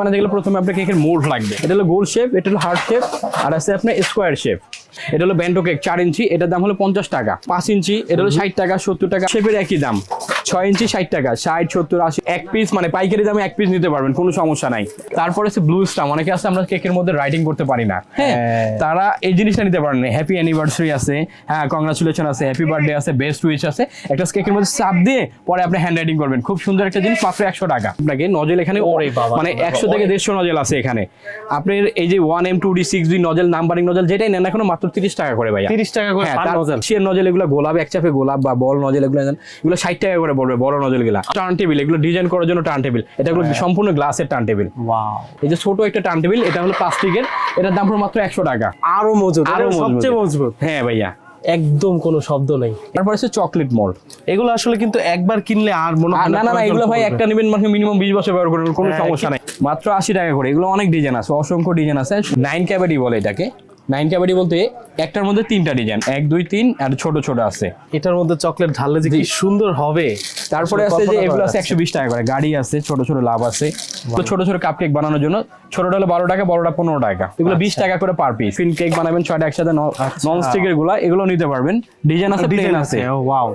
মানে যেগুলো প্রথমে আপনার কেকের মোল্ড লাগবে। এটা হলো গোল শেপ এটা হলো হার্ড শেপ আর আছে আপনার স্কোয়ার শেপ এটা হলো ব্যান্ডো কেক চার ইঞ্চি এটার দাম হলো পঞ্চাশ টাকা। পাঁচ ইঞ্চি এটা হলো ষাট টাকা সত্তর টাকা। শেপের একই দাম ছয় ইঞ্চি ষাট টাকা ষাট সত্তর আশি এক পিস মানে পাইকারি দামে এক পিস নিতে পারবেন কোনো সমস্যা নাই। তারপরে আছে ব্লু স্টাম অনেকে আছে আমরা কেকের মধ্যে রাইটিং করতে পারি না। হ্যাঁ। হ্যাঁ। তারা এই জিনিসটা নিতে পারেন। হ্যাপি অ্যানিভার্সারি আছে হ্যাঁ কংগ্রাচুলেশন আছে হ্যাপি বার্থডে আছে বেস্ট উইচ আছে। একটা কেকের মধ্যে চাপ দিয়ে পরে আপনি হ্যান্ড রাইটিং করবেন। খুব সুন্দর একটা জিনিস মাত্র একশো টাকা। আপনাকে নজেল এখানে ওরে বাবা, মানে একশো থেকে দেড়শো নজেল আছে এখানে। আপনার এই যে one M two D six D nozzle numbering nozzle যেটাই নেন এখনও মাত্র তিরিশ টাকা করে ভাই 30 টাকা করে হ্যাঁ, তার- nozzle। শিয়ের নজল এগুলো গোলাপ এক চাপে গোলাপ বা বল নজল এগুলো এগুলো ষাট টাকা করে পড়বে বড় নজলগুলা টার্ন টেবিল এগুলো ডিজাইন করার জন্য টার্ন টেবিল এটা হলো হ্যাঁ। সম্পূর্ণ গ্লাসের টার্ন টেবিল ওয়াও এই যে ছোট একটা টার্ন টেবিল এটা হলো প্লাস্টিকের এটার দাম পড়বে মাত্র একশো টাকা। আরও মজবুত আরও সবচেয়ে মজবুত। হ্যাঁ ভাইয়া। একদম কোনো শব্দ নেই। তারপর আছে চকলেট মোল্ড এগুলো আসলে কিন্তু একবার কিনলে আর মনে হয় না না না এগুলো ভাই একটা নেবেন মানে মিনিমাম বিশ বছর ব্যবহার করবেন কোনো হ্যাঁ, সমস্যা নাই। মাত্র আশি টাকা করে এগুলো অনেক ডিজাইন আছে অসংখ্য ডিজাইন আছে। নাইন ক্যাবাডি বলে এটাকে। নাইন ক্যাবাডি বলতে একটার মধ্যে তিনটা ডিজাইন। এক দুই তিন আর ছোট ছোট আছে। এটার মধ্যে চকলেট ঢাললে যে কি সুন্দর হবে। তারপরে আছে যে এগুলো আছে একশো বিশ টাকা করে। গাড়ি আছে ছোট ছোট লাভ আছে। তো ছোট ছোট কাপ কেক বানানোর জন্য ছোটটা হলো বারো টাকা বড়টা পনেরো টাকা। এগুলো বিশ টাকা করে পার পিস ফিন কেক বানাবেন ছয়টা একসাথে নন স্টিকেরগুলা এগুলো নিতে পারবেন। ডিজাইন আছে প্লেন ডিজাইন আছে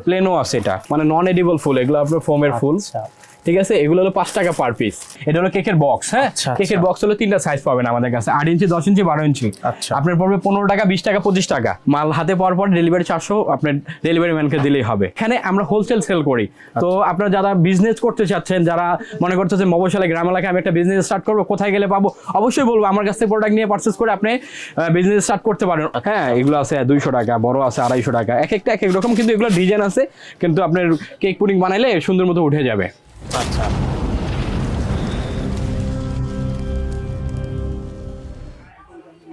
প্লেনও আছে এটা। মানে নন এডিবল ফুল এগুলো আপনার ফোমের ফুল। আচ্ছা। ঠিক আছে? এগুলো হলো পাঁচ টাকা পার পিস এটা হলো কেকের বক্স হ্যাঁ? আচ্ছা, কেকের আচ্ছা। বক্স হলো তিনটা সাইজ পাবেন আমাদের কাছে। আট ইঞ্চি দশ ইঞ্চি বারো ইঞ্চি। আচ্ছা। আপনার পড়বে পনেরো টাকা বিশ টাকা পঁচিশ টাকা। মাল হাতে পাওয়ার পর ডেলিভারি চারশো আপনার ডেলিভারি ম্যানকে দিলেই হবে। এখানে আমরা হোলসেল সেল করি। তো। আপনারা যারা বিজনেস করতে চাচ্ছেন যারা মনে করতেছেন মবশালে গ্রাম এলাকায় আমি একটা বিজনেস স্টার্ট করব কোথায় গেলে পাবো? অবশ্যই বলব আমার কাছ থেকে প্রোডাক্ট নিয়ে পারচেস করে আপনি বিজনেস স্টার্ট করতে পারেন। হ্যাঁ এগুলো আছে দুইশো টাকা বড় আছে আড়াইশো টাকা। এক একটা এক এক রকম কিন্তু এগুলো ডিজাইন আছে। কিন্তু আপনার কেক পুডিং বানাইলে সুন্দর মতো উঠে যাবে। আচ্ছা।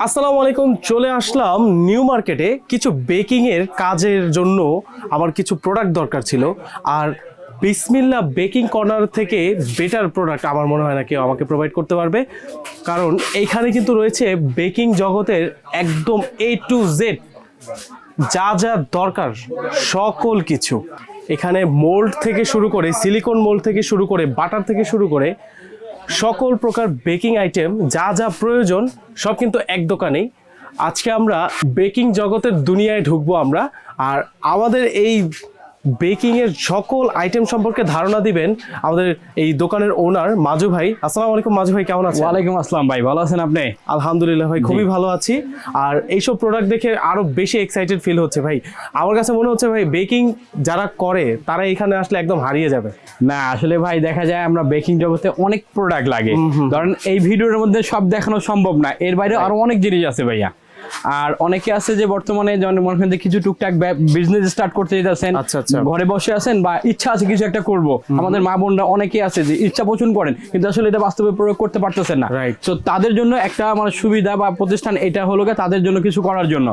আসসালামু আলাইকুম, চলে আসলাম নিউ মার্কেটে। কিছু বেকিং এর কাজের জন্য আমার কিছু প্রোডাক্ট দরকার ছিল। আর বিসমিল্লা বেকিং কর্নার থেকে বেটার প্রোডাক্ট আমার মনে হয় না কেউ আমাকে প্রোভাইড করতে পারবে। কারণ এইখানে কিন্তু রয়েছে বেকিং জগতের একদম এ টু জেড যা যা দরকার, সকল কিছু। এখানে মোল্ড থেকে শুরু করে সিলিকন মোল্ড থেকে শুরু করে বাটার থেকে শুরু করে, সকল প্রকার বেকিং আইটেম যা যা প্রয়োজন সব কিন্তু এক দোকানেই। আজকে আমরা বেকিং জগতের দুনিয়ায় ঢুকবো আমরা, আর আমাদের এই বেকিং এর সকল আইটেম সম্পর্কে ধারণা দিবেন আমাদের এই দোকানের ওনার মাজু ভাই। আসসালামু আলাইকুম মাজু ভাই কেমন আছেন? ওয়ালাইকুম আসসালাম ভাই ভালো আছেন আপনি? আলহামদুলিল্লাহ ভাই খুবই ভালো আছি। আর এইসব প্রোডাক্ট দেখে আরও বেশি এক্সাইটেড ফিল হচ্ছে ভাই। আমার কাছে মনে হচ্ছে ভাই বেকিং যারা করে তারা এখানে আসলে একদম হারিয়ে যাবে। না আসলে ভাই দেখা যায় আমরা বেকিং জগতে অনেক প্রোডাক্ট লাগে। কারণ এই ভিডিওর মধ্যে সব দেখানো সম্ভব না। এর বাইরে আরও অনেক জিনিস আছে ভাইয়া। আর অনেকে আছে যে বর্তমানে যেমন মনে করেন কিছু টুকটাক বিজনেস স্টার্ট করতে যেতেছেন আচ্ছা, আচ্ছা। ঘরে বসে আছেন বা ইচ্ছা আছে কিছু একটা করব। আমাদের মা বোনরা অনেকে আছে যে ইচ্ছা পোষণ করেন কিন্তু আসলে এটা বাস্তবে প্রয়োগ করতে পারতেছেন না. তো তাদের জন্য একটা আমার সুবিধা বা প্রতিষ্ঠান এটা হলো তাদের জন্য কিছু করার জন্য।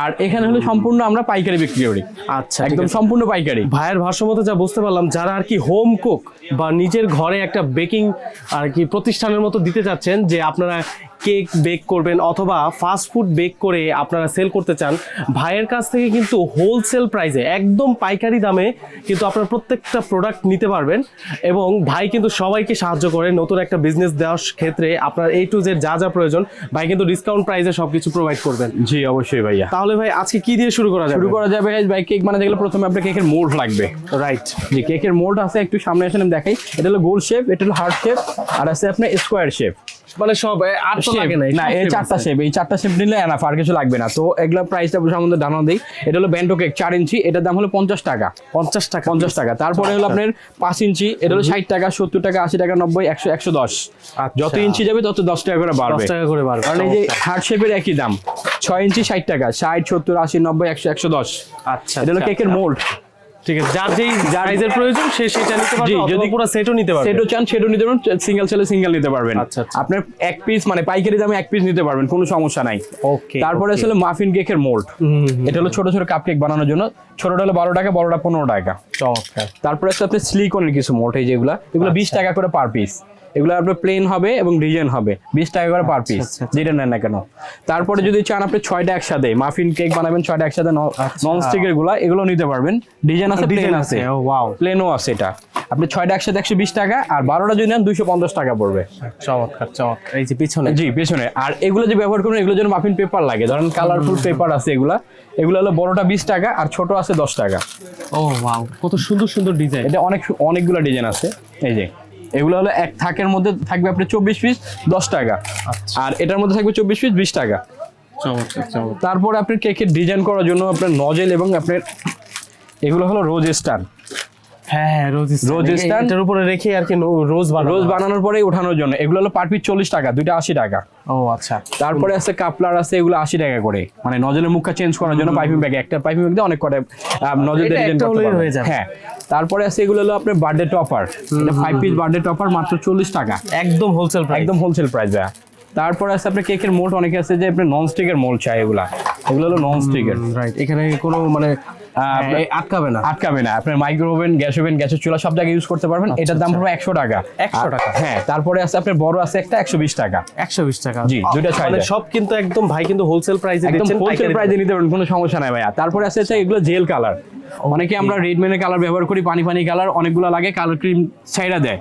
আর এখানে হলো সম্পূর্ণ আমরা পাইকারি বিক্রি করি। আচ্ছা একদম সম্পূর্ণ পাইকারি। ভাইয়ের ভাষ্য মতো যা বুঝতে পারলাম যারা আর কি হোম কুক বা নিজের ঘরে একটা বেকিং আর কি প্রতিষ্ঠানের মতো দিতে চাচ্ছেন যে আপনারা কেক বেক করবেন অথবা ফাস্ট ফুড বেক করে আপনারা সেল করতে চান ভাইয়ের কাছ থেকে কিন্তু হোলসেল প্রাইসে একদম পাইকারি দামে কিন্তু আপনারা প্রত্যেকটা প্রোডাক্ট নিতে পারবেন এবং ভাই কিন্তু সবাইকে সাহায্য করে নতুন একটা বিজনেস দেওয়ার ক্ষেত্রে আপনার এই টু জেড যা যা প্রয়োজন ভাই কিন্তু ডিসকাউন্ট প্রাইসে সবকিছু প্রোভাইড করবেন। জি অবশ্যই ভাইয়া। তাহলে ভাই আজকে কি দিয়ে শুরু করা যাবে? শুরু করা যাবে ভাই কেক বানাতে গেলে প্রথমে আপনার কেকের মোল্ড লাগবে। রাইট যে কেকের মোল্ড আছে একটু সামনে আসেন আমি দেখাই। এটা হলো গোল শেপ এটা হলো হার্ট শেপ আর আছে আপনার স্কোয়ার শেপ মানে সব আর তো লাগে না এই চারটা শেপ এই চারটা শেপ নিলে এনাফ আর কিছু লাগবে না। তো এগুলো প্রাইসটা সম্বন্ধে ধারণা দিই। এটা হলো ব্যান্ডো কেক চার ইঞ্চি এটার দাম হলো পঞ্চাশ টাকা। পঞ্চাশ টাকা। পঞ্চাশ টাকা। তারপরে হলো আপনার পাঁচ ইঞ্চি এটা হলো ষাট টাকা সত্তর টাকা আশি টাকা নব্বই একশো একশো দশ। আচ্ছা। যত ইঞ্চি যাবে তত দশ টাকা করে বাড়বে। টাকা করে বাড়বে কারণ এই যে হার্ট শেপের একই দাম। ছয় ইঞ্চি ষাট টাকা ষাট সত্তর আশি নব্বই একশো একশো দশ। আচ্ছা এটা হলো আচ্ছা, কেকের মোল্ড ঠিক আছে যার যেই সাইজের প্রয়োজন সে সেটা নিতে পারবে যদি পুরো সেটও নিতে পারবে। সেটও চান সেটও নিতে পারবেন সিঙ্গেল ছেলে সিঙ্গেল নিতে পারবেন। আচ্ছা, আচ্ছা। আপনার এক পিস মানে পাইকারি দামে এক পিস নিতে পারবেন কোনো সমস্যা নাই। ওকে তারপরে আসলে মাফিন কেকের মোল্ড এটা হলো ছোট ছোট কাপ কেক বানানোর জন্য। ছোটটা হলো বারো টাকা বড়টা পনেরো টাকা। চমৎকার। তারপরে আছে আপনার স্লিকনের কিছু মোল্ড এই যেগুলো এগুলো বিশ আচ্ছা। টাকা করে পার পিস এগুলো আপনার প্লেন হবে এবং ডিজাইন হবে। বিশ টাকা করে পার পিস আচ্ছা, আচ্ছা। যেটা নেন না কেন। তারপরে যদি চান আপনি ছয়টা একসাথে মাফিন কেক বানাবেন ছয়টা একসাথে নন স্টিকেরগুলা এগুলো নিতে পারবেন। ডিজাইন আছে প্লেন আছে। প্লেনও আছে এটা। আপনি ছয়টা একসাথে একশো বিশ টাকা আর বারোটা যদি নেন দুইশো পঞ্চাশ টাকা পড়বে। চমৎকার চমৎকার। এই যে পিছনে। জি পেছনে। আর এগুলো যে ব্যবহার করবেন এগুলোর জন্য মাফিন পেপার লাগে। ধরেন কালারফুল পেপার আছে এগুলা। এগুলো হলো বড়টা বিশ টাকা আর ছোট আছে দশ টাকা। ও ওয়াও কত সুন্দর সুন্দর ডিজাইন এটা অনেক অনেকগুলো ডিজাইন আছে। এই যে। এগুলো হলো এক থাকের মধ্যে থাকবে আপনি চব্বিশ পিস দশ টাকা। আচ্ছা। আর এটার মধ্যে থাকবে চব্বিশ পিস বিশ টাকা। তারপরে আপনার কেকের ডিজাইন করার জন্য আপনার নজেল এবং আপনার এগুলো হলো রোজ স্টার হ্যাঁ হ্যাঁ রোজ রোজ রোজ stand? এটার উপরে রেখে আর কি রোজ বানানো রোজ বানানোর পরে ওঠানোর জন্য। এগুলো হলো পার পিস চল্লিশ টাকা দুইটা আশি টাকা। ও আচ্ছা। তারপরে আছে কাপলার আছে এগুলো আশি টাকা করে। মানে নজলের মুখটা চেঞ্জ করার জন্য পাইপিং ব্যাগ একটা পাইপিং ব্যাগ দিয়ে অনেক করে নজল ডিজাইন করতে হয়ে। হ্যাঁ তারপরে আছে এগুলো হলো আপনার বার্থডে টপার এটা ফাইভ পিস বার্থডে টপার মাত্র চল্লিশ টাকা। একদম হোলসেল একদম হোলসেল প্রাইস দেয়া তারপরে আছে আপনার কেকের মোল্ড অনেকে আছে যে নন স্টিকের মোল্ড চাই এগুলা। এগুলো হলো নন স্টিকের রাইট এখানে কোনো মানে আটকাবে না। আটকাবে না। আপনার মাইক্রো ওভেন গ্যাস ওভেন গ্যাসের চুলা সব জায়গায় ইউজ করতে পারবেন। এটার দাম পড়বে একশো টাকা। 100 আর- টাকা? হ্যাঁ তারপরে আছে আপনার বড় আছে একটা একশো বিশ টাকা। একশো বিশ টাকা। জি, দুইটা এ। সব কিন্তু একদম ভাই কিন্তু হোলসেল প্রাইসে দিচ্ছেন হোলসেল প্রাইসে নিতে পারবেন কোনো সমস্যা নাই ভাইয়া। তারপরে আছে এগুলো জেল কালার অনেকে আমরা রেডমেনের কালার ব্যবহার করি পানি পানি কালার অনেকগুলো লাগে কালার ক্রিম ছাইরা দেয়।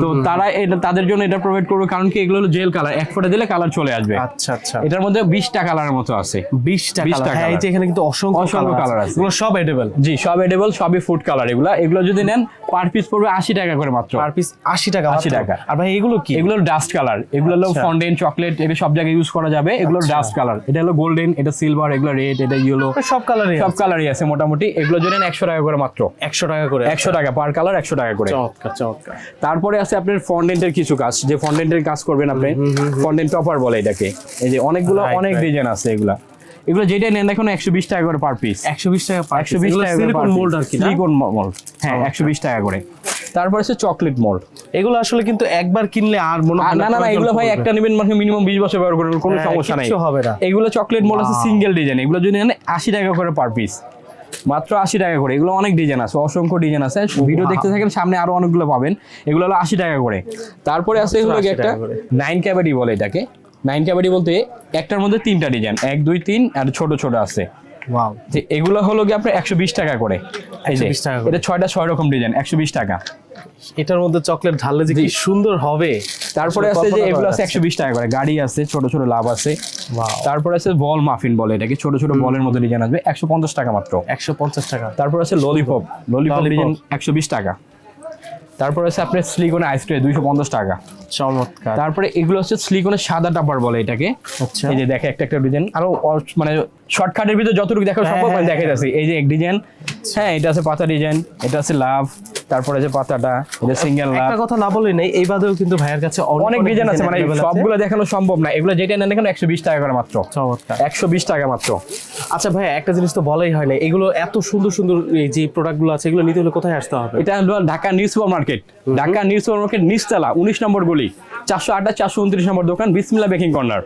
তো তারা এটা তাদের জন্য এটা প্রোভাইড করবে কারণ কি এগুলো হলো জেল কালার এক ফোঁটা দিলে কালার চলে আসবে। আচ্ছা আচ্ছা। এটার মধ্যে বিশটা কালারের মতো আছে। বিশ টাকা 20 হ্যাঁ এই যে এখানে কিন্তু অসংখ্য অসংখ্য কালার আছে। আছে। এগুলো সব এডেবল জি সব এডেবল সবই ফুড কালার এগুলো। এগুলো যদি নেন পার পিস পড়বে আশি টাকা করে মাত্র। পার পিস আশি টাকা 80 মাত্র। টাকা। আর ভাই এগুলো কি? এগুলো ডাস্ট কালার এগুলো হলো আচ্ছা। ফন্ডেন্ট চকলেট এগুলো সব জায়গায় ইউজ করা যাবে। এগুলো ডাস্ট কালার এটা হলো গোল্ডেন এটা সিলভার এগুলো রেড এটা ইয়েলো সব কালারই সব কালারই আছে মোটামুটি। এগুলো একশো টাকা করে মাত্র। একশো টাকা করে একশো টাকা পার কালার একশো টাকা করে। চমৎকার চমৎকার। তারপরে আছে আপনার ফন্ডেন্টের কিছু কাজ। যে ফন্ডেন্টের কাজ করবেন আপনি ফন্ডেন্ট টপার বলে এটাকে। এই যে অনেকগুলো অনেক. ডিজাইন আছে এগুলা। এগুলো যেটা নেন এখন একশো বিশ টাকা করে পার পিস একশো বিশ টাকা একশো বিশ টাকা সিলিকন মোল্ড আর কি সিলিকন মোল্ড হ্যাঁ একশো বিশ টাকা করে। তারপর আছে চকলেট মোল্ড এগুলো আসলে কিন্তু একবার কিনলে আর মনে হয় না না না এগুলো ভাই একটা নেবেন মানে মিনিমাম বিশ বছর ব্যবহার করবেন কোনো হ্যাঁ, সমস্যা নাই। হবে না। এগুলো চকলেট মোল্ড আছে সিঙ্গেল ডিজাইন এগুলো যদি নেন আশি টাকা করে পার পিস মাত্র আশি টাকা করে। এগুলো অনেক ডিজাইন আছে অসংখ্য ডিজাইন আছে। ভিডিও দেখতে থাকেন সামনে আরও অনেকগুলো পাবেন। এগুলো হলো আশি টাকা করে। তারপরে আছে 80 একটা। নাইন ক্যাবাডি বলে এটাকে। নাইন ক্যাবাডি বলতে একটার মধ্যে তিনটা ডিজাইন। এক দুই তিন আর ছোট ছোট আছে। ওয়াও। যে এগুলো হলো গিয়ে আপনার একশো বিশ টাকা করে। এই যে 120 টাকা করে। এটা ছয়টা ছয় রকম ডিজাইন একশো বিশ টাকা। এটার মধ্যে চকলেট ঢাললে যে কি সুন্দর হবে। তারপরে আছে যে এগুলো আছে একশো বিশ টাকা করে। গাড়ি আছে ছোট ছোট লাভ আছে। তারপরে আছে বল মাফিন বলে এটাকে। ছোট ছোট বলের মধ্যে ডিজাইন আসবে। একশো পঞ্চাশ টাকা মাত্র। একশো পঞ্চাশ টাকা। তারপর আছে ললিপপ ললিপপ। ডিজাইন একশো বিশ টাকা। তারপর আছে আপনার স্লিকনের আইসক্রিম দুইশো পঞ্চাশ টাকা। চমৎকার। তারপরে এগুলো হচ্ছে স্লিকনের সাদা টাপার বলে এটাকে। আচ্ছা। এই যে দেখে একটা একটা ডিজাইন। আরও মানে শর্টকাটের ভিতরে যতটুকু দেখা সম্ভব হ্যাঁ, আমি হ্যাঁ, দেখে যাচ্ছি এই যে এক ডিজাইন। হ্যাঁ এটা আছে পাতা ডিজাইন এটা আছে লাভ তারপরে আছে পাতাটা এটা সিঙ্গেল লাভ। একটা কথা না বলে নেই এই বাদেও কিন্তু ভাইয়ের কাছে অনেক ডিজাইন আছে মানে সবগুলো দেখানো সম্ভব না। এগুলো যেটা নেন একশো বিশ টাকা করে মাত্র। চমৎকার। একশো বিশ টাকা মাত্র। আচ্ছা ভাই একটা জিনিস তো বলাই হয় না এগুলো এত সুন্দর সুন্দর এই যে প্রোডাক্টগুলো আছে এগুলো নিতে হলে কোথায় আসতে হবে? এটা হলো Dhaka new super market Dhaka new super market নিচতলা উনিশ নম্বর গলি। চারশো আটটা চারশো উনত্রিশ নম্বর দোকান বিসমিল্লা বেকিং কর্নার।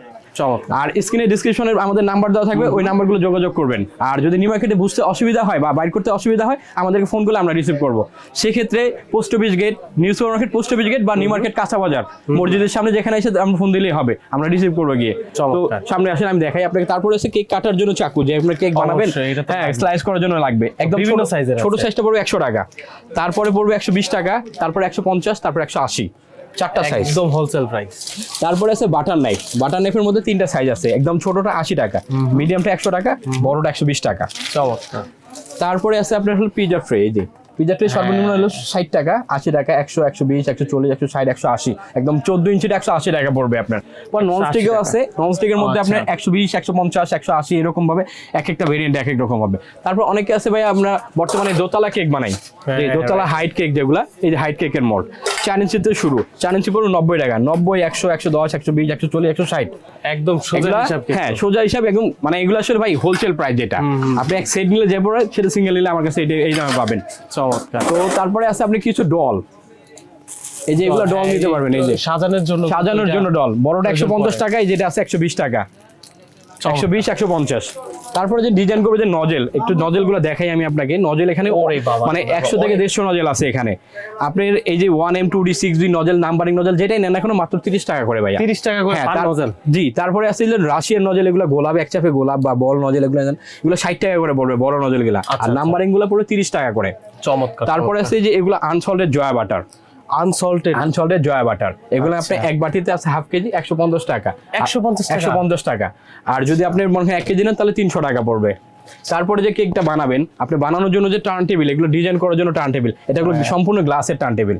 আর স্ক্রিনে ডিসক্রিপশনে আমাদের নাম্বার দেওয়া থাকবে ওই নাম্বারগুলো যোগাযোগ করবেন। আর যদি নিউ মার্কেটে বুঝতে অসুবিধা হয় বা বাইর করতে অসুবিধা হয় আমাদেরকে ফোন করলে আমরা রিসিভ করব। সেক্ষেত্রে post office gate new super market post office gate বা নিউ মার্কেট কাঁচা বাজার মসজিদের সামনে যেখানে এসে আমরা ফোন দিলেই হবে আমরা রিসিভ করব গিয়ে। তো সামনে আসেন আমি দেখাই আপনাকে। তারপরে এসে কেক কাটার জন্য চাকু যে আপনার কেক বানাবেন হ্যাঁ। স্লাইস করার জন্য লাগবে। একদম ছোট সাইজটা পড়বে একশো টাকা। তারপরে পড়বে একশো বিশ টাকা তারপরে একশো পঞ্চাশ তারপর একশো আশি। চারটা সাইজ একদম হোলসেল প্রাইস তারপরে আছে বাটার নাইফ বাটার নাইফের মধ্যে তিনটা সাইজ আছে। একদম ছোটটা আশি টাকা মিডিয়ামটা একশো টাকা বড়টা একশো বিশ টাকা। চমৎকার। তারপরে আছে আপনার হলো পিজা ট্রে এই যে। পিজা ট্রে সর্বনিম্ন হলো ষাট টাকা আশি টাকা একশো একশো বিশ একশো চল্লিশ একশো ষাট একশো আশি। একদম চোদ্দ ইঞ্চিটা একশো আশি টাকা পড়বে আপনার। পর নন স্টিকও আছে নন স্টিকের মধ্যে আচ্ছা। আপনার একশো বিশ একশো পঞ্চাশ একশো আশি এরকম ভাবে এক একটা ভেরিয়েন্ট এক এক রকম হবে। তারপর অনেকে আছে ভাই আমরা বর্তমানে দোতলা কেক বানাই। হ্যাঁ, হ্যাঁ, দোতলা হাইট কেক যেগুলা এই যে হাইট কেকের মোড চার ইঞ্চিতে শুরু চার ইঞ্চি পড়ুন নব্বই টাকা। নব্বই একশো একশো দশ একশো বিশ একশো চল্লিশ একশো ষাট। একদম সোজা হিসাব হ্যাঁ সোজা হিসাব একদম মানে এগুলো আসলে ভাই হোলসেল প্রাইস যেটা। আপনি এক সেট নিলে যে পড়ে সেটা সিঙ্গেল নিলে আমার কাছে এই দামে পাবেন। চমৎকার। তো তারপরে আছে আপনি কিছু ডল এই যে এগুলো ডল নিতে পারবেন এই যে। সাজানোর জন্য সাজানোর জন্য ডল বড়টা একশো পঞ্চাশ। টাকা এই যেটা আছে একশো বিশ টাকা। একশো বিশ একশো পঞ্চাশ। তারপরে যে ডিজাইন করবে যে নজেল একটু নজেলগুলো দেখাই আমি আপনাকে। নজেল এখানে মানে একশো থেকে দেড়শো নজেল আছে এখানে। আপনার এই যে one M two D six D nozzle numbering nozzle যেটাই নেন এখন মাত্র তিরিশ টাকা করে ভাইয়া। তিরিশ টাকা করে হ্যাঁ, নজল জি তারপরে আছে যে রাশিয়ান নজেল এগুলো গোলাপ এক চাপে গোলাপ বা বল নজেল এগুলো নেন, এগুলো ষাট টাকা করে পড়বে বড় নজেলগুলা। আর আচ্ছা। নাম্বারিংগুলো পড়বে তিরিশ টাকা করে। চমৎকার তারপরে আছে যে এগুলো unsalted Jaya butter unsalted unsalted Jaya butter এগুলো আপনি আচ্ছা। এক বাটিতে আছে হাফ কেজি একশো পঞ্চাশ টাকা। একশো পঞ্চাশ একশো পঞ্চাশ টাকা। আর যদি আপনি মনে হয় এক কেজি নেন তাহলে তিনশো টাকা পড়বে। তারপরে যে কেকটা বানাবেন আপনি বানানোর জন্য যে টার্ন টেবিল এগুলো ডিজাইন করার জন্য টার্ন টেবিল এটা হ্যাঁ। সম্পূর্ণ গ্লাসের টার্ন টেবিল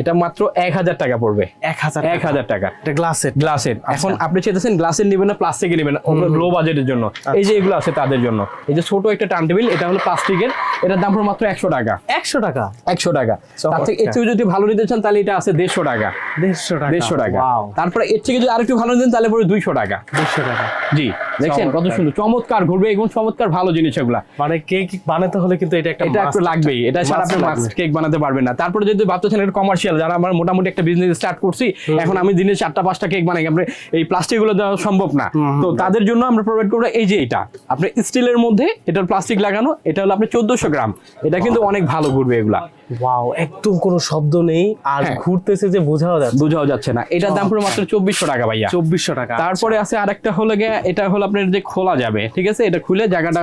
এটা মাত্র এক হাজার টাকা পড়বে। এক হাজার এক হাজার টাকা। এটা গ্লাসের গ্লাসের আচ্ছা। এখন আপনি চেয়েছেন গ্লাসের নেবেন না প্লাস্টিকের নেবেন লো বাজেটের জন্য। আচ্ছা। এই যে এগুলো আছে তাদের জন্য। এই যে ছোট একটা টার্ন টেবিল এটা হলো প্লাস্টিকের এটার দাম পড়বে মাত্র একশো টাকা। একশো টাকা? একশো টাকা। তার থেকে এর থেকে যদি ভালো নিতে চান তাহলে এটা আছে দেড়শো টাকা। দেড়শো টাকা। দেড়শো টাকা। তারপরে এর থেকে যদি আরেকটু ভালো নিতেন তাহলে পড়বে দুইশো টাকা। দেড়শো টাকা। জি দেখছেন কত সুন্দর। চমৎকার ঘুরবে এবং চমৎকার ভালো জিনিস এগুলা। মানে কেক বানাতে হলে কিন্তু এটা একটা এটা একটু লাগবেই। এটা ছাড়া আপনি। কেক বানাতে পারবেন না। তারপরে যদি ভাবতেছেন এটা কমার্শিয়াল যারা আমার মোটামুটি একটা বিজনেস স্টার্ট করছি এখন আমি দিনে চারটা পাঁচটা কেক বানাই। আপনি এই প্লাস্টিকগুলো দেওয়া সম্ভব না। তো তাদের জন্য আমরা প্রোভাইড করব এই যে এটা। আপনার স্টিলের মধ্যে এটার প্লাস্টিক লাগানো এটা হলো আপনার চোদ্দশো গ্রাম। এটা কিন্তু অনেক ভালো ঘুরবে এগুলা। ওয়াও একদম কোনো শব্দ নেই আর হ্যাঁ। ঘুরতেছে যে বোঝাও যাচ্ছে বোঝাও যাচ্ছে না। এটার দাম পুরো মাত্র চব্বিশশো টাকা ভাইয়া। চব্বিশশো টাকা তারপরে আছে আরেকটা হলো গিয়ে এটা হলো আপনার যে খোলা যাবে ঠিক আছে? এটা খুলে জায়গাটা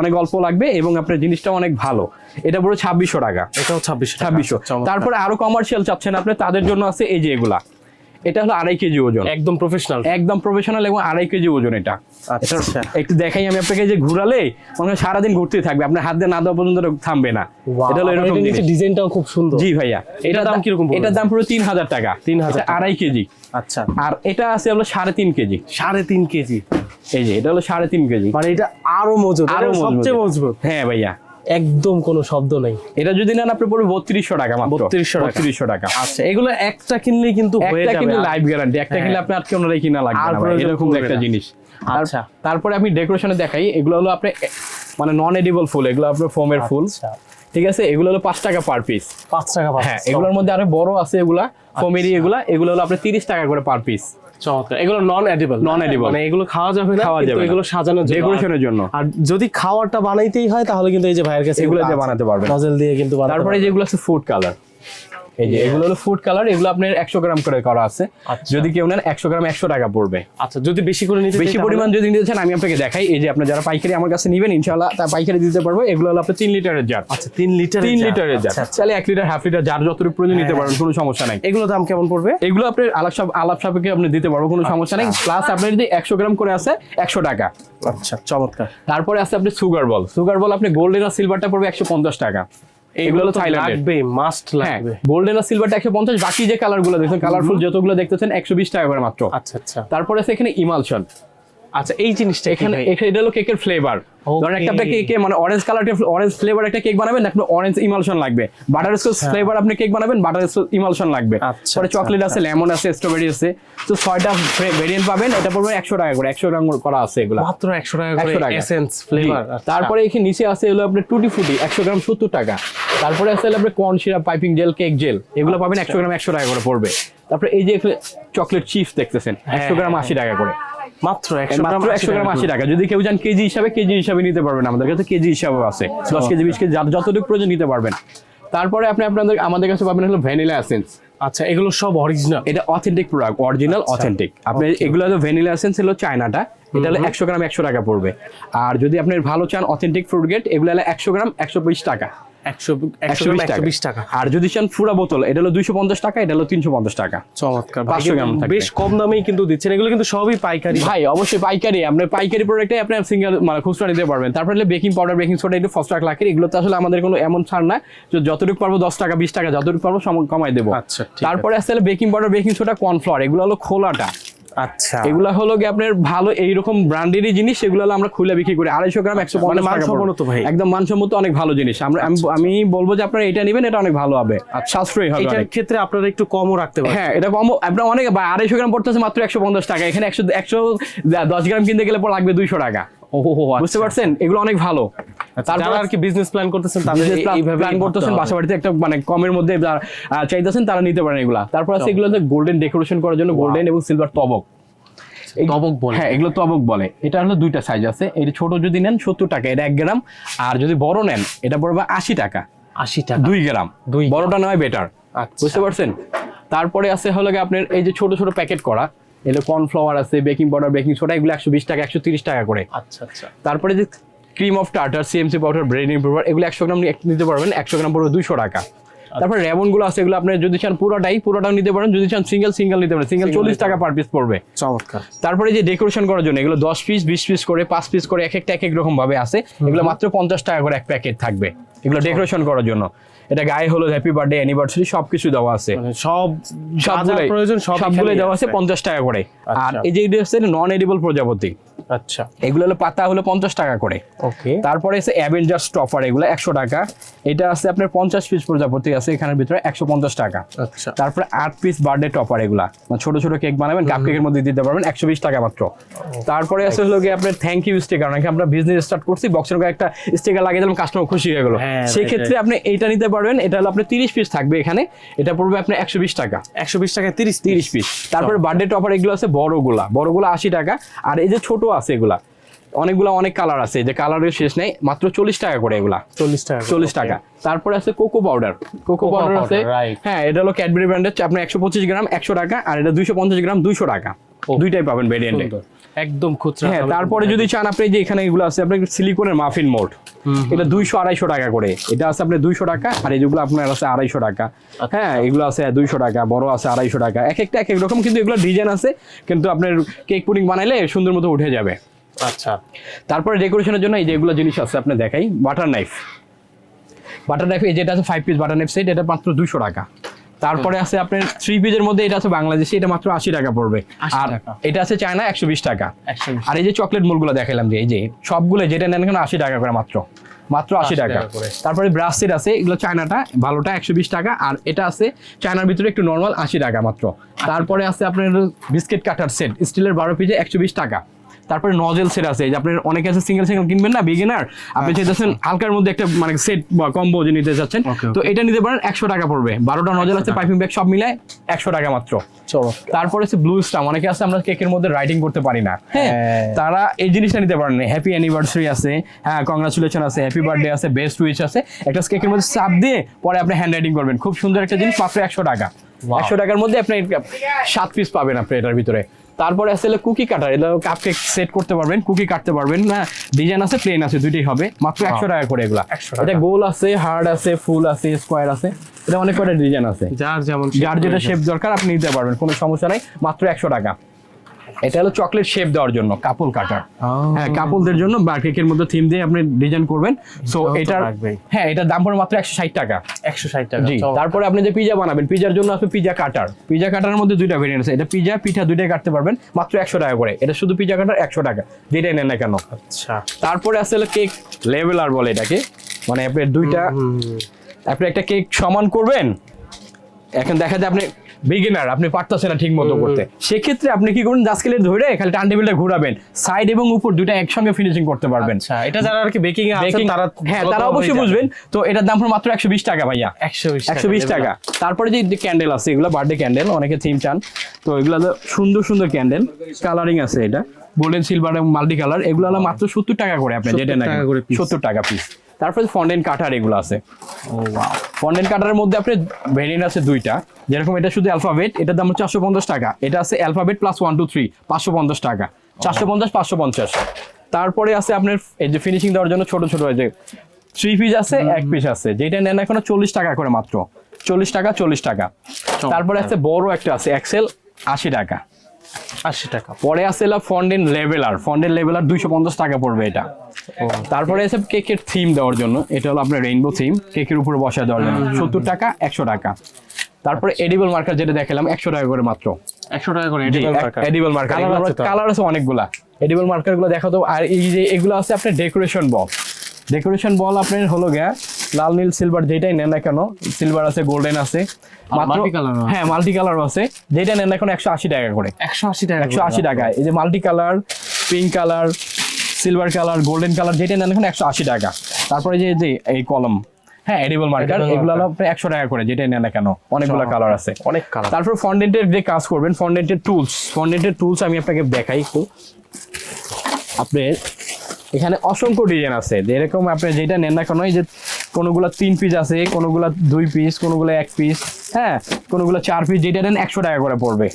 অনেক অল্প লাগবে এবং আপনার জিনিসটা অনেক ভালো। এটা পুরো ছাব্বিশশো টাকা। এটাও ছাব্বিশশো ছাব্বিশশো। তারপরে আরও কমার্শিয়াল চাচ্ছেন আপনি তাদের জন্য আছে এই যে এগুলা। এটা হলো আড়াই কেজি ওজন। একদম প্রফেশনাল একদম প্রফেশনাল এবং আড়াই কেজি ওজন এটা। আচ্ছা আচ্ছা। একটু দেখাই আমি আপনাকে যে ঘুরালে মনে হয় সারাদিন ঘুরতেই থাকবে। আপনার হাত দিয়ে না দেওয়া পর্যন্ত থামবে না। এটা হলো এরকম। ডিজাইনটাও খুব সুন্দর। জি ভাইয়া। এটার দাম কীরকম? এটার দাম পুরো তিন হাজার টাকা। তিন হাজার আড়াই কেজি। আচ্ছা। আর এটা আছে হলো সাড়ে তিন কেজি। সাড়ে তিন কেজি। এই যে এটা হলো সাড়ে তিন কেজি। মানে এটা আরও মজবুত আরও। সবচেয়ে মজবুত। হ্যাঁ ভাইয়া। একদম কোনো শব্দ নেই। এটা যদি নেন আপনি পড়বে বত্রিশশো টাকা মাত্র। 3200 বত্রিশশো টাকা। আচ্ছা এগুলো একটা কিনলেই কিন্তু একটা কিন্তু লাইফ গ্যারান্টি একটা হ্যাঁ। কিনলে আপনি আজকে ওনারাই কিনা লাগবে এরকম একটা জিনিস। আচ্ছা। তারপরে আমি ডেকোরেশনে দেখাই। এগুলো হলো আপনি মানে নন এডিবল ফুল। এগুলো আপনার ফোমের ফুল। আচ্ছা, ঠিক আছে? এগুলো হলো পাঁচ টাকা পার পিস পাঁচ টাকা হ্যাঁ এগুলোর মধ্যে আরও বড় আছে এগুলা ফোমেরি এগুলা। এগুলো হলো আপনার তিরিশ টাকা করে পার পিস চমৎকার। এগুলো নন এডিবল নন এডিবল মানে এগুলো খাওয়া যাবে না খাওয়া যাবে এগুলো সাজানোর জন্য। ডেকোরেশনের জন্য। আর যদি খাওয়ারটা বানাইতেই হয় তাহলে কিন্তু এই যে ভাইয়ের কাছে এগুলো দিয়ে বানাতে পারবে নজল দিয়ে কিন্তু তারপরে যেগুলো আছে ফুড কালার এই যে এগুলো হলো ফুড কালার এগুলো আপনার একশো গ্রাম করে করা আছে। আচ্ছা। যদি কেউ নেন একশো গ্রাম একশো টাকা পড়বে। আচ্ছা যদি বেশি করে নিতে বেশি পরিমাণ যদি নিতে চান আমি আপনাকে দেখাই। এই যে আপনার যারা পাইকারি আমার কাছে নিবেন ইনশাআল্লাহ তা পাইকারি দিতে পারব। এগুলো হলো আপনার তিন লিটারের জার আচ্ছা তিন লিটার তিন লিটারের জার চাইলে এক লিটার হাফ লিটার যার যতটুকু প্রয়োজন নিতে হ্যাঁ। পারবেন কোনো সমস্যা নাই। এগুলো দাম কেমন পড়বে? এগুলো আপনার আলাপ সাপ আলাপ সাপেক্ষে আপনি দিতে পারব কোনো সমস্যা নেই। আচ্ছা। প্লাস আপনার যদি একশো গ্রাম করে আছে একশো টাকা। আচ্ছা চমৎকার। তারপরে আছে আপনি সুগার বল সুগার বল আপনি গোল্ডেন আর সিলভারটা পড়বে একশো পঞ্চাশ টাকা। এগুলো থাইল্যান্ডের। লাগবে মাস্ট হ্যাঁ। লাগবে। গোল্ডেন আর সিলভারটা একশো পঞ্চাশ বাকি যে কালারগুলো দেখছেন কালারফুল যতগুলো দেখতেছেন একশো বিশ টাকা করে মাত্র। আচ্ছা আচ্ছা। তারপরে আছে এখানে ইমালশন। আচ্ছা এই জিনিসটা এখানে এটা হলো কেকের ফ্লেভার. ধরেন একটা আপনি কেকে মানে অরেঞ্জ কালার অরেঞ্জ ফ্লেভার একটা কেক বানাবেন আপনি অরেঞ্জ ইমালশন লাগবে। বাটার স্কচ ফ্লেভার আপনি কেক বানাবেন বাটার স্কচ ইমালশন লাগবে। আচ্ছা, পরে আচ্ছা, চকলেট আছে লেমন আছে স্ট্রবেরি আছে। তো ছয়টা ভেরিয়েন্ট পাবেন এটা পড়বে একশো টাকা করে একশো গ্রাম করা আছে এগুলো। মাত্র একশো টাকা করে এসেন্স ফ্লেভার তারপরে এখানে নিচে আছে হলো আপনার টুটি ফুটি একশো গ্রাম সত্তর টাকা। তারপরে আছে হলো আপনার corn syrup piping gel cake gel এগুলো পাবেন আচ্ছা। একশো গ্রাম একশো টাকা করে পড়বে। তারপরে এই যে চকলেট চিপস দেখতেছেন একশো গ্রাম আশি টাকা করে। মাত্র একশো গ্রাম মাত্র একশো গ্রাম আশি টাকা। যদি কেউ চান কেজি হিসাবে কেজি হিসাবে নিতে পারবেন। আমাদের কাছে কেজি হিসাবে আছে। দশ কেজি বিশ কেজি যার যতটুকু প্রয়োজন নিতে পারবেন। তারপরে আপনি আপনাদের আমাদের কাছে পাবেন হলো ভ্যানিলা এসেন্স। আচ্ছা এগুলো সব অরিজিনাল এটা অথেন্টিক প্রোডাক্ট অরিজিনাল অথেন্টিক আপনি এগুলো হলো ভ্যানিলা এসেন্স হলো চায়নাটা। এটা হলো একশো গ্রাম একশো টাকা পড়বে। আর যদি আপনি ভালো চান অথেন্টিক ফ্রুট গেট এগুলো হলো একশো গ্রাম একশো বিশ টাকা। টাকা। আর যদি চান ফুরা বোতল এটা হলো দুইশো পঞ্চাশ টাকা এটা হলো তিনশো পঞ্চাশ টাকা। চমৎকার। ভাই 500 গ্রাম বেশ কম দামেই কিন্তু দিচ্ছেন। এগুলো কিন্তু সবই পাইকারি। ভাই অবশ্যই পাইকারি। আপনি পাইকারি প্রোডাক্টে আপনি সিঙ্গেল মানে খুচরা নিতে পারবেন। তারপরে হলে বেকিং পাউডার বেকিং সোডা একটু টাকা লাগে এগুলো তো আসলে আমাদের কোনো এমন ছাড় না। যে যতটুকু পারব দশ টাকা বিশ টাকা যতটুকু পারব কমাই দেবো। আচ্ছা, তারপরে আসলে baking powder baking soda cornflour এগুলো হলো খোলাটা। আচ্ছা। এগুলো হলো কি আপনার ভালো এইরকম ব্র্যান্ডেরই জিনিস সেগুলো আমরা খুলে বিক্রি করি। আড়াইশো গ্রাম একশো মানে পঞ্চাশ টাকা মানসম্পন্ন তো ভাই। একদম মানসম্মত অনেক ভালো জিনিস। আমরা আমি- আমি বলব যে আপনারা এটা নেবেন এটা অনেক ভালো হবে। সাশ্রয়ী হবে এটার ক্ষেত্রে আপনারা একটু কমও রাখতে পারেন হ্যাঁ এটা কম আপনার অনেক আড়াইশো গ্রাম পড়তেছে মাত্র একশো পঞ্চাশ টাকা। এখানে একশো একশো দশ গ্রাম কিনতে গেলে পর লাগবে দুইশো টাকা। বুঝতে পারছেন? এগুলো অনেক ভালো। তারপর তারপর আর কি বিজনেস প্ল্যান করতেছেন তাদের এইভাবে প্ল্যান করতেছেন বাসা বাড়িতে একটা মানে কমের মধ্যে চাইতেছেন তারা নিতে পারেন এগুলা। তারপর আছে এগুলো গোল্ডেন ডেকোরেশন করার জন্য গোল্ডেন এবং সিলভার তবক। এই- তবক বলে। হ্যাঁ এগুলো তবক বলে। এটা হলো দুইটা সাইজ আছে। এটা ছোট যদি নেন সত্তর টাকা। এটা এক গ্রাম। আর যদি বড় নেন এটা পড়বে আশি টাকা। আশি টাকা। দুই গ্রাম। দুই বড়টা নয় বেটার আচ্ছা। বুঝতে পারছেন? তারপরে আছে হলো আপনার এই যে ছোট ছোট প্যাকেট করা। এগুলো কর্নফ্লাওয়ার আছে বেকিং পাউডার বেকিং সোডা এগুলো একশো বিশ টাকা একশো তিরিশ টাকা করে। আচ্ছা আচ্ছা। তারপরে যে cream of tartar CMC powder bread improver এগুলো একশো গ্রাম নিতে পারবেন একশো গ্রাম পড়বে দুইশো টাকা। তারপরে রেবনগুলো আছে এগুলো আপনি যদি চান পুরোটাই পুরোটাও নিতে পারেন যদি চান সিঙ্গেল সিঙ্গেল নিতে পারেন। সিঙ্গেল চল্লিশ টাকা পার পিস পড়বে। চমৎকার। তারপরে যে ডেকোরেশন করার জন্য এগুলো দশ পিস বিশ পিস করে পাঁচ পিস করে এক একটা এক এক রকম ভাবে আছে। এগুলো মাত্র পঞ্চাশ টাকা করে এক প্যাকেট থাকবে। এগুলো ডেকোরেশন করার জন্য। এটা গায়ে হলো হ্যাপি বার্থডে অ্যানিভার্সারি সবকিছু দেওয়া আছে। মানে সব যা প্রয়োজন সব সবগুলোই দেওয়া আছে পঞ্চাশ টাকা করে। আর আচ্ছা। এই যে নন এডিবল প্রজাপতি। আচ্ছা। এগুলো হলো পাতা হলো পঞ্চাশ টাকা করে। ওকে। তারপরে আছে অ্যাভেঞ্জার স্টপার এগুলো একশো টাকা। এটা আছে আপনার পঞ্চাশ পিস প্রজাপতি আছে এখানের ভিতরে একশো পঞ্চাশ টাকা। আচ্ছা। তারপরে আট পিস বার্থডে টপার এগুলা। মানে ছোট ছোট কেক বানাবেন কাপ কেকের মধ্যে দিতে পারবেন একশো বিশ টাকা মাত্র। তারপরে আছে হলো গিয়ে আপনার থ্যাংক ইউ স্টিকার নাকি আমরা বিজনেস স্টার্ট করছি বক্সের একটা স্টিকার লাগিয়ে দিলাম কাস্টমার খুশি হয়ে গেল। হ্যাঁ, সেই ক্ষেত্রে আপনি এইটা নিতে পারবেন এটা হলো আপনার তিরিশ পিস থাকবে এখানে এটা পড়বে আপনার একশো বিশ টাকা। একশো বিশ টাকা তিরিশ তিরিশ পিস তারপরে বার্থডে টপার এগুলো আছে বড়গুলা বড়গুলো আশি টাকা। আর এই যে ছোট আছে এগুলা। অনেকগুলা অনেক কালার আছে যে কালারের শেষ নেই মাত্র চল্লিশ টাকা করে এগুলা। চল্লিশ টাকা চল্লিশ টাকা। তারপরে আছে কোকো পাউডার কোকো পাউডার আছে হ্যাঁ এটা হলো ক্যাডবেরি ব্র্যান্ডের আপনার একশো পঁচিশ গ্রাম একশো টাকা আর এটা দুইশো পঞ্চাশ গ্রাম দুইশো টাকা। দুইটাই পাবেন ভেরিয়েন্টে একদম খুচরা হ্যাঁ তারপরে যদি চান আপনি যে এখানে এগুলো আছে আপনার সিলিকনের মাফিন মোড এটা দুইশো আড়াইশো টাকা করে। এটা আছে আপনার দুইশো টাকা আর যেগুলো আপনার আছে আড়াইশো টাকা। হ্যাঁ এগুলো আছে দুইশো টাকা বড় আছে আড়াইশো টাকা। এক একটা এক এক রকম কিন্তু এগুলো ডিজাইন আছে কিন্তু আপনার কেক পুডিং বানাইলে সুন্দর মতো উঠে যাবে। আচ্ছা। তারপরে ডেকোরেশনের জন্য এই যেগুলো জিনিস আছে আপনি দেখাই বাটার নাইফ বাটার নাইফ এই যেটা আছে five piece butter knife set এটা মাত্র দুশো টাকা। তারপরে আছে আপনার থ্রি পিসের মধ্যে এটা আছে বাংলাদেশে এটা মাত্র আশি টাকা পড়বে। আর এটা আছে চায়না একশো বিশ টাকা। আর এই যে চকলেট মোলগুলো দেখালাম যে এই যে সবগুলো যেটা নেন এখানে আশি টাকা করে মাত্র। মাত্র আশি টাকা। তারপরে ব্রাশ সেট আছে এগুলো চায়নাটা ভালোটা একশো বিশ টাকা। আর এটা আছে চায়নার ভিতরে একটু নর্মাল আশি টাকা মাত্র। তারপরে আছে আপনার বিস্কিট কাটার সেট স্টিলের বারো পিজে একশো বিশ টাকা। তারপরে নজেল সেট আছে। যে আপনার অনেকে আছে সিঙ্গেল সিঙ্গেল কিনবেন না বিগিনার আপনি চাইতেছেন হালকার মধ্যে একটা মানে সেট বা কম্বো যে নিতে চাচ্ছেন তো এটা নিতে পারেন একশো টাকা পড়বে। বারোটা নজেল আছে পাইপিং ব্যাগ সব মিলায় একশো টাকা মাত্র। চলো তারপরে হচ্ছে ব্লু স্টাম অনেকে আছে আমরা কেকের মধ্যে রাইটিং করতে পারি না। হ্যাঁ। তারা এই জিনিসটা নিতে পারেন। হ্যাপি অ্যানিভার্সারি আছে হ্যাঁ কংগ্রাচুলেশন আছে হ্যাপি বার্থডে আছে বেস্ট উইচ আছে। একটা কেকের মধ্যে চাপ দিয়ে পরে আপনি হ্যান্ড রাইটিং করবেন। খুব সুন্দর একটা জিনিস মাত্র একশো টাকা. একশো টাকার মধ্যে আপনি সাত পিস পাবেন আপনি এটার ভিতরে। তারপরে আসলে কুকি কাটার এটা কাপ কেক সেট করতে পারবেন কুকি কাটতে পারবেন। না ডিজাইন আছে প্লেন আছে দুইটাই হবে। মাত্র একশো টাকা করে এগুলা। এটা গোল আছে হার্ড আছে ফুল আছে স্কোয়ার আছে। এটা অনেক কটা ডিজাইন আছে। যার যেমন যার যেটা শেপ দরকার আপনি নিতে পারবেন কোনো সমস্যা নাই। মাত্র একশো টাকা। এটা হলো চকলেট শেপ দেওয়ার জন্য কাপল কাটার হ্যাঁ কাপলদের জন্য বা কেকের মধ্যে থিম দিয়ে আপনি ডিজাইন করবেন। সো এটার হ্যাঁ এটার দাম পড়ে মাত্র একশো ষাট টাকা। একশো ষাট টাকা জি তারপরে আপনি যে পিজা বানাবেন পিজার জন্য আছে পিজা কাটার পিজা কাটারের মধ্যে দুইটা ভেরিয়েন্ট আছে। এটা পিজা পিঠা দুইটাই কাটতে পারবেন মাত্র একশো টাকা করে। এটা শুধু পিজা কাটার একশো টাকা। যেটাই নেন না কেন। আচ্ছা। তারপরে আসলে কেক লেভেলার বলে এটাকে। মানে আপনি দুইটা আপনি একটা কেক সমান করবেন। এখন দেখা যায় আপনি বিগিনার আপনি পারতেছেন না ঠিক মতো করতে। সেক্ষেত্রে আপনি কি করবেন জাস্কেলে ধরে খালি টান টেবিলটা ঘোরাবেন। সাইড এবং উপর দুইটা একসঙ্গে ফিনিশিং করতে পারবেন। আচ্ছা এটা যারা আর কি বেকিং আছে তারা হ্যাঁ তারা অবশ্যই বুঝবেন। তো এটার দাম পড়ে মাত্র একশো বিশ টাকা ভাইয়া। একশো বিশ একশো বিশ টাকা। তারপরে যে ক্যান্ডেল আছে এগুলো বার্থডে ক্যান্ডেল অনেকে থিম চান। তো এগুলো হলো সুন্দর সুন্দর ক্যান্ডেল কালারিং আছে এটা। গোল্ডেন সিলভার এবং মাল্টি কালার এগুলো হলো মাত্র সত্তর টাকা করে আপনি যেটা সত্তর টাকা পিস তারপরে ফন্ডেন্ট কাটার এগুলো আছে। ফন্ডেন্ট কাটারের মধ্যে আপনি ভেরিয়েন্ট আছে দুইটা। যেরকম এটা শুধু অ্যালফাবেট এটার দাম হচ্ছে চারশো পঞ্চাশ টাকা। এটা আছে alphabet plus one two three পাঁচশো পঞ্চাশ টাকা। চারশো পঞ্চাশ পাঁচশো পঞ্চাশ। তারপরে আছে আপনার এই যে ফিনিশিং দেওয়ার জন্য ছোট ছোট যে থ্রি পিস আছে এক পিস আছে। যেটা নেন এখন চল্লিশ টাকা করে মাত্র। চল্লিশ টাকা চল্লিশ টাকা। তারপরে আছে বড় একটা আছে এক্সেল আশি টাকা। আশি টাকা। পরে আছে ফন্ডেন লেভেলার ফন্ডেন লেভেলার দুইশো পঞ্চাশ টাকা পড়বে এটা। তারপরে কেকের থিম দেওয়ার জন্য। এটা হলো আপনার রেইনবো থিম কেকের উপরে বসা দেওয়ার জন্য। সত্তর টাকা একশো টাকা। তারপরে এডিবল মার্কার যেটা দেখালাম একশো টাকা করে মাত্র। একশো টাকা করে এডিবল মার্কার কালার আছে অনেকগুলা। এডিবল মার্কারগুলো দেখা তো। আর এই যে এগুলো আছে আপনার ডেকোরেশন বল ডেকোরেশন বল আপনার হলো গিয়া লাল নীল সিলভার যেটাই নেন না কেন সিলভার আছে গোল্ডেন আছে। মাত্র। হ্যাঁ মাল্টি কালার আছে। যেটা নেন এখন একশো আশি টাকা করে। একশো আশি টাকা একশো আশি টাকায়। এই যে multi colour pink colour silver colour golden colour যেটা নেন এখন একশো আশি টাকা। তারপরে যে যে এই কলম হ্যাঁ এডিবল মার্কার এগুলো হলো একশো টাকা করে যেটাই নেন না কেন অনেকগুলো কালার আছে। অনেক কালার তারপর ফন্ডেন্টের যে কাজ করবেন ফন্ডেন্টের টুলস ফন্ডেন্টের টুলস আমি আপনাকে দেখাই একটু। আপনার এখানে অসংখ্য ডিজাইন আছে। যে এরকম আপনি যেটা নেন না কেন এই যে কোনোগুলা তিন পিস আছে কোনোগুলা দুই পিস কোনোগুলো এক পিস হ্যাঁ? কোনোগুলো চার পিস যেটা দেন একশো টাকা করে পড়বে।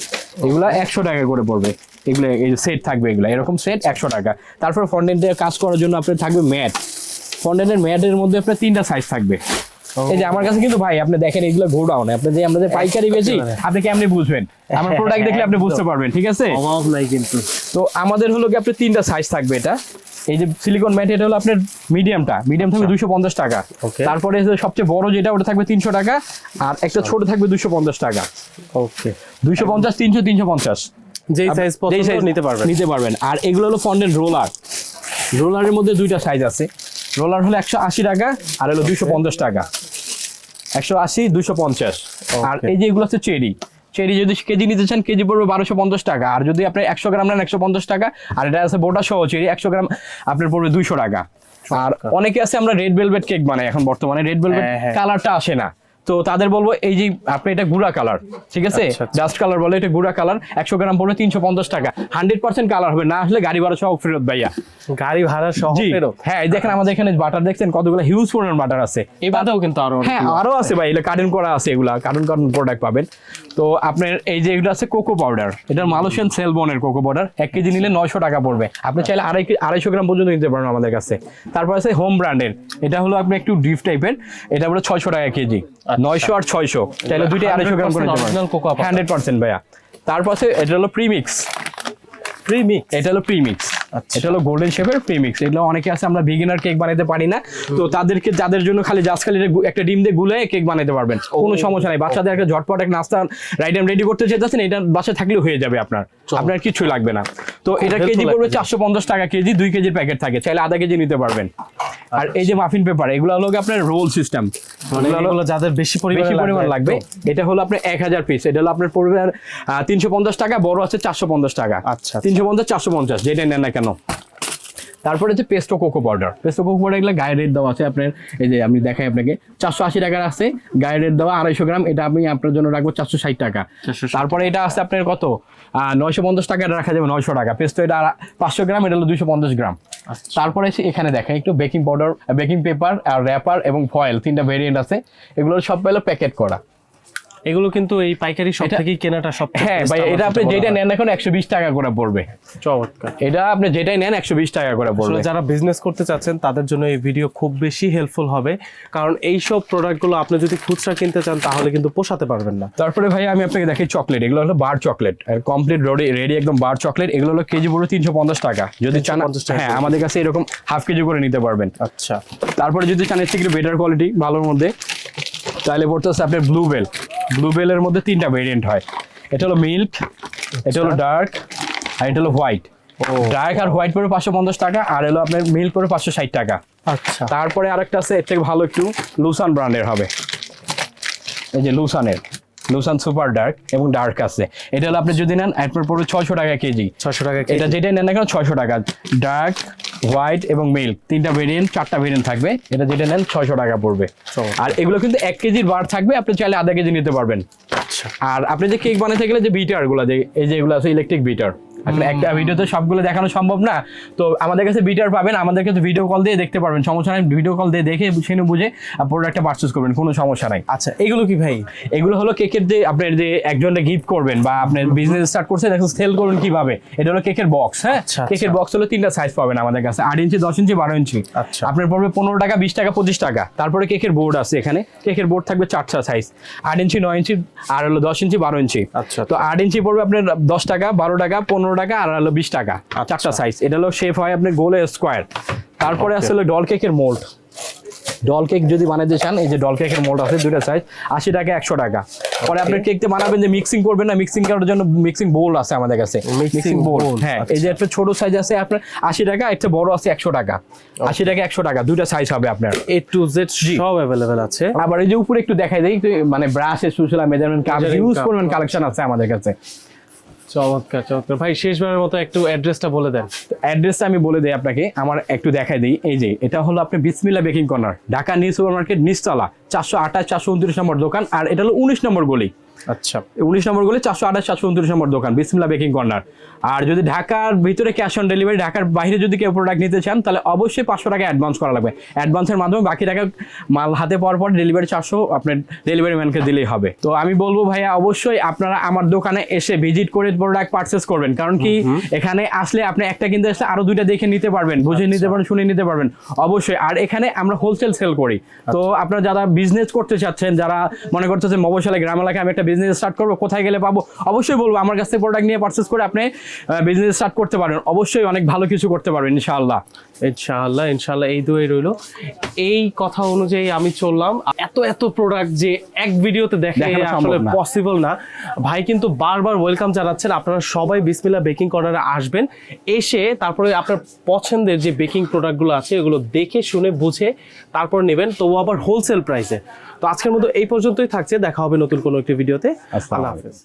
এগুলা একশো টাকা করে পড়বে। এগুলো এই সেট থাকবে এগুলো। এরকম সেট একশো টাকা। তারপর ফন্ডেন্টের কাজ করার জন্য আপনার থাকবে ম্যাট ফন্ডেন্টের ম্যাটের মধ্যে আপনার তিনটা সাইজ থাকবে। এই যে আমার কাছে কিন্তু ভাই আপনি দেখেন এগুলো গোডাউন। আপনি যে আমরা যে পাইকারি বেশি আপনি কেমনি বুঝবেন? আমার প্রোডাক্ট দেখলে আপনি বুঝতে পারবেন ঠিক আছে? অভাব নাই কিন্তু। তো আমাদের হলো কি আপনার তিনটা সাইজ থাকবে এটা। এই যে সিলিকন ম্যাট এটা হলো আপনার মিডিয়ামটা মিডিয়াম থাকবে দুইশো পঞ্চাশ টাকা। তারপরে সবচেয়ে বড় যেটা ওটা থাকবে তিনশো টাকা। আর একটা ছোট থাকবে দুইশো পঞ্চাশ টাকা। ওকে দুইশো পঞ্চাশ তিনশো তিনশো পঞ্চাশ। যেই সাইজ যেই পছন্দ size নিতে পারবেন। নিতে পারবেন। আর এগুলো হলো ফন্ডেন্ট রোলার রোলারের মধ্যে দুইটা সাইজ আছে। রোলার হলো একশো আশি টাকা আর হলো দুইশো পঞ্চাশ টাকা। একশো আশি দুইশো পঞ্চাশ। আর এই যে এগুলো হচ্ছে চেরি। চেরি যদি কেজি নিতে চান কেজি পড়বে বারোশো পঞ্চাশ টাকা। আর যদি আপনি একশো গ্রাম নেন একশো পঞ্চাশ টাকা। আর এটা আছে বোটা সহ চেরি একশো গ্রাম আপনার পড়বে দুইশো টাকা। আর অনেকে আছে আমরা রেড ভেলভেট কেক বানাই এখন বর্তমানে। Red velvet. কালারটা আসে না। তো তাদের বলব এই যে আপনি এটা গুড়া কালার ঠিক আছে? আচ্ছা, আচ্ছা। ডাস্ট কালার বলে এটা গুড়া কালার একশো গ্রাম পড়বে তিনশো পঞ্চাশ টাকা। হান্ড্রেড পার্সেন্ট কালার হবে না আসলে গাড়ি ভাড়া সহ ফেরত ভাইয়া। গাড়ি ভাড়া সহ ফেরত? হ্যাঁ দেখেন আমাদের এখানে বাটার দেখছেন কতগুলো হিউজ পরিমাণ বাটার আছে। এই বাদেও কিন্তু আরও হ্যাঁ আরও আছে। ভাই এটা কার্টুন করা আছে এগুলা কার্টুন কার্টুন প্রোডাক্ট পাবেন। তো আপনার এই যে এগুলো আছে কোকো পাউডার এটা মালয়েশিয়ান সেলবনের কোকো পাউডার এক কেজি নিলে নয়শো টাকা পড়বে। আপনি চাইলে আড়াই আড়াইশো গ্রাম পর্যন্ত নিতে পারেন আমাদের কাছে। তারপর আছে হোম ব্র্যান্ডের এটা হলো আপনি একটু ডিপ টাইপের এটা হলো ছয়শো টাকা কেজি। নয়শো আর ছয়শো। চাইলে দুইটাই আড়াইশো গ্রাম করে 100% original cocoa powder। Hundred percent ভাইয়া। তারপর এটা হলো প্রিমিক্স প্রিমিক্স এটা হলো প্রিমিক্স আচ্ছা। এটা হলো গোল্ডেন শেপের প্রিমিক্স এগুলো অনেকে আছে আমরা বিগিনার কেক বানাতে পারি না। তো তাদেরকে যাদের জন্য খালি জাস্ট খালি একটা ডিম দিয়ে গুলে কেক বানাতে পারবেন। কোনো সমস্যা নাই। বাচ্চাদের একটা ঝটপট একটা নাস্তা রাইট রেডি করতে চেয়েছেন এটা বাসা থাকলেও হয়ে যাবে আপনার। আপনার কিছুই লাগবে না। তো এটা কেজি পড়বে চারশো পঞ্চাশ টাকা কেজি দুই কেজির প্যাকেট থাকে। চাইলে আধা কেজি নিতে পারবেন। আর এই যে মাফিন পেপার এগুলো হলো আপনার রোল সিস্টেম মানে এগুলো যাদের বেশি পরিমাণে বেশি পরিমাণ লাগবে। এটা হলো আপনার এক হাজার পিস এটা হলো আপনার পড়বে আর তিনশো পঞ্চাশ টাকা বড় আছে চারশো পঞ্চাশ টাকা। আচ্ছা। তিনশো পঞ্চাশ চারশো পঞ্চাশ যেটা নেন না কেন। তারপরে হচ্ছে পেস্টো কোকো পাউডার পেস্টো কোকো পাউডার এগুলো গায়ে রেট দেওয়া আছে আপনার এই যে আমি দেখাই আপনাকে। চারশো আশি টাকার আছে গায়ে রেট দেওয়া আড়াইশো গ্রাম এটা আমি আপনার জন্য রাখব চারশো ষাট টাকা। তারপরে এটা আছে আপনার কত? নয়শো পঞ্চাশ টাকা এটা রাখা যাবে নয়শো টাকা। পেস্টো এটা পাঁচশো গ্রাম এটা হলো দুশো পঞ্চাশ গ্রাম। তারপরে এসে এখানে দেখেন একটু বেকিং পাউডার বেকিং পেপার আর র্যাপার এবং ফয়েল তিনটা ভেরিয়েন্ট আছে। এগুলো সব পেল প্যাকেট করা। এগুলো কিন্তু এই পাইকারি সব থেকেই কেনাটা সব হ্যাঁ ভাই এটা আপনি যেটা নেন এখন একশো বিশ টাকা করে পড়বে। চমৎকার। এটা আপনি যেটাই নেন একশো বিশ টাকা করে পড়বে। যারা বিজনেস করতে চাচ্ছেন তাদের জন্য এই ভিডিও খুব বেশি হেল্পফুল হবে। কারণ এই সব প্রোডাক্টগুলো আপনি যদি খুচরা কিনতে চান তাহলে কিন্তু পোষাতে পারবেন না। তারপরে ভাই আমি আপনাকে দেখি চকলেট এগুলো হলো বার চকলেট আর কমপ্লিট রেডি রেডি একদম বার চকলেট এগুলো হলো কেজি পুরো তিনশো পঞ্চাশ টাকা। যদি চান 350 টাকা হ্যাঁ আমাদের কাছে এরকম হাফ কেজি করে নিতে পারবেন। আচ্ছা। তারপরে যদি চান এর থেকে বেটার কোয়ালিটি ভালোর মধ্যে তাহলে পড়তেছে আপনার ব্লু বেল ব্লু বেলের মধ্যে তিনটা ভেরিয়েন্ট হয়। এটা হলো মিল্ক এটা হলো ডার্ক আর এটা হলো হোয়াইট ডার্ক আর হোয়াইট পরে পাঁচশো পঞ্চাশ টাকা আর হলো আপনার মিল্ক পরে পাঁচশো ষাট টাকা। আচ্ছা। তারপরে আরেকটা আছে এর থেকে ভালো একটু লুসান ব্র্যান্ডের হবে। এই যে লুসানের লুসান সুপার ডার্ক এবং ডার্ক আছে। এটা হলো আপনি যদি নেন আপনার পড়বে ছয়শো টাকা কেজি। ছশো টাকা এটা যেটা নেন না কেন ছয়শো টাকা। ডার্ক হোয়াইট এবং মিল্ক তিনটা ভেরিয়েন্ট চারটা ভেরিয়েন্ট থাকবে। এটা যেটা নেন ছয়শো টাকা পড়বে। আর এগুলো কিন্তু এক কেজির বার থাকবে আপনি চাইলে আধা কেজি নিতে পারবেন। আচ্ছা। আর আপনি যে কেক বানাতে গেলে যে বিটারগুলা যে এই যে এগুলো আছে ইলেকট্রিক বিটার আসলে একটা ভিডিওতে সবগুলো দেখানো সম্ভব না। তো আমাদের কাছে বিটার পাবেন আমাদের কাছে ভিডিও কল দিয়ে দেখতে পারবেন। সমস্যা নাই ভিডিও কল দিয়ে দেখে শুনে বুঝে প্রোডাক্টটা পারচেস করবেন কোনো সমস্যা নাই। আচ্ছা এগুলো কি ভাই? এগুলো হলো কেকের যে আপনার যে একজনকে গিফট করবেন বা আপনার বিজনেস স্টার্ট করছে দেখুন সেল করবেন কীভাবে? এটা হলো কেকের বক্স হ্যাঁ? আচ্ছা, কেকের বক্স হলো তিনটা সাইজ পাবেন আমাদের কাছে। আট ইঞ্চি দশ ইঞ্চি বারো ইঞ্চি। আচ্ছা। আপনার পড়বে পনেরো টাকা বিশ টাকা পঁচিশ টাকা। তারপরে কেকের বোর্ড আছে এখানে। কেকের বোর্ড থাকবে চারটা সাইজ আট ইঞ্চি নয় ইঞ্চি আর হলো দশ ইঞ্চি বারো ইঞ্চি। আচ্ছা। তো আট ইঞ্চি পড়বে আপনার দশ টাকা বারো টাকা পনেরো টাকা আর হলো বিশ টাকা। আচ্ছা। চারটা সাইজ এটা হলো শেপ হয় আপনার গোলে স্কোয়ার তারপরে আসলে ডল কেকের মোল্ড ডল কেক যদি বানাতে চান এই যে ডল কেকের মোল্ড আছে দুইটা সাইজ আশি টাকা একশো টাকা। পরে কেকতে বানাবেন যে মিক্সিং করবেন না মিক্সিং করার জন্য মিক্সিং বোল আছে আমাদের কাছে। মিক্সিং বোল হ্যাঁ এই যে একটা ছোট সাইজ আছে আপনার আশি টাকা একটা বড় আছে একশো টাকা। আশি টাকা একশো টাকা দুইটা সাইজ হবে আপনার। এ টু জেড সব অ্যাভেলেবেল আছে। আবার এই যে উপরে একটু দেখাই দেয় মানে ব্রাশ সুশলা মেজারমেন্ট কাপ ইউজ করবেন কালেকশন আছে আমাদের কাছে। চমৎকার চমৎকার। ভাই শেষবারের মতো একটু অ্যাড্রেসটা বলে দেন। অ্যাড্রেসটা আমি বলে দিই আপনাকে, আমার একটু দেখাই দিই। এই যে, এটা হলো আপনি বিসমিল্লা baking corner Dhaka new super market নিচতলা, চারশো আঠাশ, চারশো উনত্রিশ নম্বর দোকান, আর এটা হলো উনিশ নম্বর গলি। আচ্ছা। উনিশ নম্বর গলি চারশো আঠাশ চারশো উনত্রিশ নম্বর দোকান বিসমিল্লা বেকিং কর্নার। আর যদি ঢাকার ভিতরে ক্যাশ অন ডেলিভারি ঢাকার বাইরে যদি কেউ প্রোডাক্ট নিতে চান তাহলে অবশ্যই পাঁচশো টাকা অ্যাডভান্স করা লাগবে। অ্যাডভান্সের মাধ্যমে বাকি টাকা মাল হাতে পাওয়ার পর ডেলিভারি চারশো আপনার ডেলিভারি ম্যানকে দিলেই হবে। তো আমি বলব ভাইয়া অবশ্যই আপনারা আমার দোকানে এসে ভিজিট করে প্রোডাক্ট পারচেস করবেন। কারণ কি এখানে আসলে আপনি একটা কিনতে আসলে আরও দুইটা দেখে নিতে পারবেন বুঝে নিতে পারবেন শুনে নিতে পারবেন। অবশ্যই। আর এখানে আমরা হোলসেল সেল করি। তো আপনারা যারা বিজনেস করতে চাচ্ছেন যারা মনে করতেছেন মবশালে গ্রাম এলাকায় আমি একটা বিজনেস স্টার্ট করব, কোথায় গেলে পাবো, অবশ্যই বলব, আমার কাছ থেকে প্রোডাক্ট নিয়ে পারচেস করে আপনি বিজনেস স্টার্ট করতে পারেন। অবশ্যই অনেক ভালো কিছু করতে পারবেন, ইনশাআল্লাহ। ইনশাআল্লাহ ইনশাআল্লাহ এই দুই রইল। এই কথা অনুযায়ী আমি চললাম। এত এত প্রোডাক্ট যে এক ভিডিওতে দেখে আসলে পসিবল না। ভাই কিন্তু বারবার ওয়েলকাম জানাচ্ছেন। আপনারা সবাই বিসমিল্লা বেকিং কর্নারে আসবেন। এসে তারপরে আপনার পছন্দের যে বেকিং প্রোডাক্টগুলো আছে এগুলো দেখে শুনে বুঝে তারপর নেবেন। তবু আবার হোলসেল প্রাইসে তো আজকের মতো এই পর্যন্তই থাকছে। দেখা হবে নতুন কোনো একটি ভিডিওতে আল্লাহ। হাফেজ।